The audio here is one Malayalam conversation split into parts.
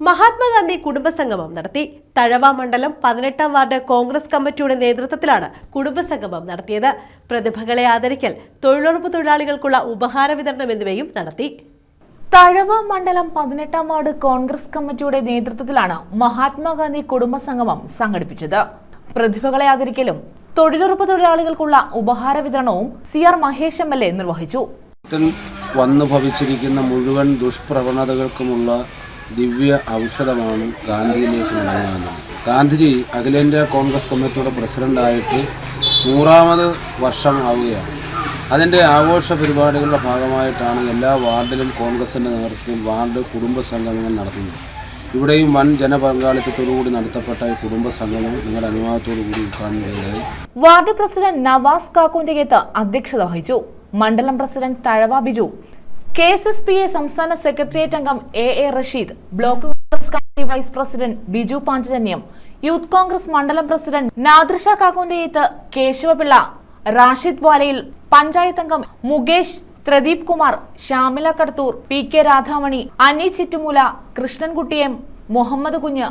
മഹാത്മാഗാന്ധി കുടുംബസംഗമം നടത്തി. തഴവ മണ്ഡലം പതിനെട്ടാം വാർഡ് കോൺഗ്രസ് കമ്മിറ്റിയുടെ നേതൃത്വത്തിലാണ് കുടുംബസംഗമം നടത്തിയത്. പ്രതിഭകളെ ആദരിക്കൽ തൊഴിലുറപ്പ് തൊഴിലാളികൾക്കുള്ള ഉപഹാര വിതരണം എന്നിവയും നടത്തി. തഴവ മണ്ഡലം പതിനെട്ടാം വാർഡ് കോൺഗ്രസ് കമ്മിറ്റിയുടെ നേതൃത്വത്തിലാണ് മഹാത്മാഗാന്ധി കുടുംബസംഗമം സംഘടിപ്പിച്ചത്. പ്രതിഭകളെ ആദരിക്കലും തൊഴിലുറപ്പ് തൊഴിലാളികൾക്കുള്ള ഉപഹാര വിതരണവും C R Mahesh M L A നിർവഹിച്ചു. വന്നു ഭവിച്ചിരിക്കുന്ന മുഴുവൻ ദുഷ്പ്രവണതകൾക്കുമുള്ള ദിവ്യ ഔഷധമാണ് ഗാന്ധിയിലേക്ക് മടങ്ങുന്നത് ഗാന്ധിജി അഖിലേന്ത്യാ കോൺഗ്രസ് കമ്മിറ്റിയുടെ പ്രസിഡന്റായിട്ട് നൂറാമത് വർഷം ആവുകയാണ്. അതിന്റെ ആഘോഷ പരിപാടികളുടെ ഭാഗമായിട്ടാണ് എല്ലാ വാർഡിലും കോൺഗ്രസിന്റെ നേതൃത്വത്തിൽ വാർഡ് കുടുംബ സംഗമങ്ങൾ നടത്തുന്നത്. ഇവിടെയും വൻ ജനപങ്കാളിത്തത്തോടുകൂടി നടത്തപ്പെട്ട കുടുംബ സംഗമം നിങ്ങളുടെ അനുവാദത്തോടു കൂടി ഉദ്ഘാടനം വാർഡ് പ്രസിഡന്റ് നവാസ് കാക്കോന്റെ അധ്യക്ഷത വഹിച്ചു. മണ്ഡലം president Thazhava Biju. K S S P A സംസ്ഥാന സെക്രട്ടേറിയറ്റ് അംഗം A A Rasheed block Congress committee vice president Biju Panchajanyam youth Congress മണ്ഡലം പ്രസിഡന്റ് നാദൃഷ കാക്കുന്റെയത്ത് കേശവപിള്ള റാഷിദ് വാലയിൽ പഞ്ചായത്ത് അംഗം Mukesh ത്രദീപ് Kumar Shyamila Kadathoor P K Radhamani Ani Chittumoola Krishnankutty M Muhammad Kunju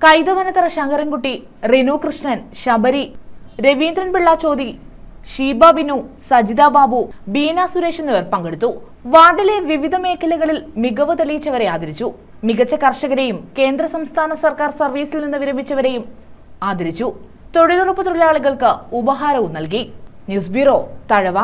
Kaithavanathara Sankarankutty Rinu Krishnan Sabari Raveendran Pillai ചോതി ഷീബ ബിനു സജിത ബാബു ബീന സുരേഷ് എന്നിവർ പങ്കെടുത്തു. വാർഡിലെ വിവിധ മേഖലകളിൽ മികവ് തെളിയിച്ചവരെ ആദരിച്ചു. മികച്ച കർഷകരെയും കേന്ദ്ര സംസ്ഥാന സർക്കാർ സർവീസിൽ നിന്ന് വിരമിച്ചവരെയും ആദരിച്ചു. തൊഴിലുറപ്പ് തൊഴിലാളികൾക്ക് ഉപഹാരവും നൽകി. News bureau Thazhava.